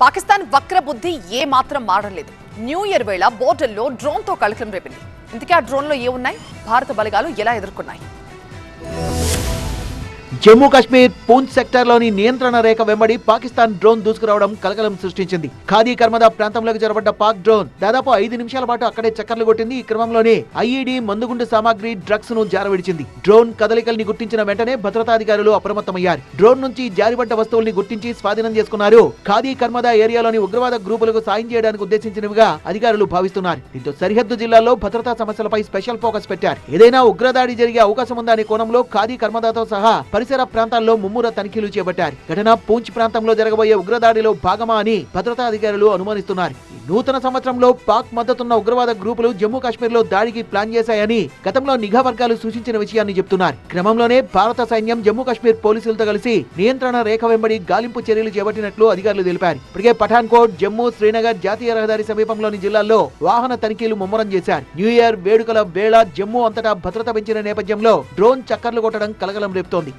పాకిస్తాన్ వక్ర బుద్ధి ఏ మాత్రం మారలేదు న్యూ ఇయర్ వేళ బోర్డర్లో డ్రోన్తో కలకలం రేపింది. ఇంతకీ ఆ డ్రోన్లో ఏ ఉన్నాయి భారత బలగాలు ఎలా ఎదుర్కొన్నాయి? జమ్మూ కాశ్మీర్ పూంచ్ సెక్టార్లోని నియంత్రణ రేఖ వెంబడి పాకిస్తాన్ డ్రోన్ దూసుకురావడం కలకలం సృష్టించింది. ఖాదీ కర్మదా ప్రాంతంలోకి జరబడ్డ పాక్ డ్రోన్ దాదాపు ఐదు నిమిషాల పాటు అక్కడే చక్కర్లు కొట్టింది. ఈ క్రమంలోనే ఐఈడి మందుగుండు సామాగ్రి డ్రగ్స్ను జారవిడిచింది. డ్రోన్ కదలికల్ని గుర్తించిన వెంటనే భద్రతాధికారులు అప్రమత్తమయ్యారు. డ్రోన్ నుంచి జారిపడ్డ వస్తువుల్ని గుర్తించి స్వాధీనం చేసుకున్నారు. ఖాదీ కర్మదా ఏరియాలోని ఉగ్రవాద గ్రూపులకు సాయం చేయడానికి ఉద్దేశించినవిగా అధికారులు భావిస్తున్నారు. దీంతో సరిహద్దు జిల్లాల్లో భద్రతా సమస్యలపై స్పెషల్ ఫోకస్ పెట్టారు. ఏదైనా ఉగ్రదాడి జరిగే అవకాశం ఉందనే కోణంలో ఖాదీ కర్మదాతో సహా పరిసర ప్రాంతాల్లో ముమ్మూర తనిఖీలు చేపట్టారు. ఘటన పూంచ్ ప్రాంతంలో జరగబోయే ఉగ్రదాడిలో భాగమా అని భద్రతా అధికారులు అనుమానిస్తున్నారు. ఈ నూతన సంవత్సరంలో పాక్ మద్దతున్న ఉగ్రవాద గ్రూపులు జమ్మూ కాశ్మీర్లో దాడికి ప్లాన్ చేశాయని గతంలో నిఘా వర్గాలు సూచించిన విషయాన్ని చెప్తున్నారు. క్రమంలోనే భారత సైన్యం జమ్మూ కాశ్మీర్ పోలీసులతో కలిసి నియంత్రణ రేఖ వెంబడి గాలింపు చర్యలు చేపట్టినట్లు అధికారులు తెలిపారు. ఇప్పటికే పఠాన్కోట్ జమ్మూ శ్రీనగర్ జాతీయ రహదారి సమీపంలోని జిల్లాల్లో వాహన తనిఖీలు ముమ్మరం చేశారు. న్యూ ఇయర్ వేడుకల వేళ జమ్మూ అంతటా భద్రత పెంచిన నేపథ్యంలో డ్రోన్ చక్కర్లు కొట్టడం కలగలం రేపుతోంది.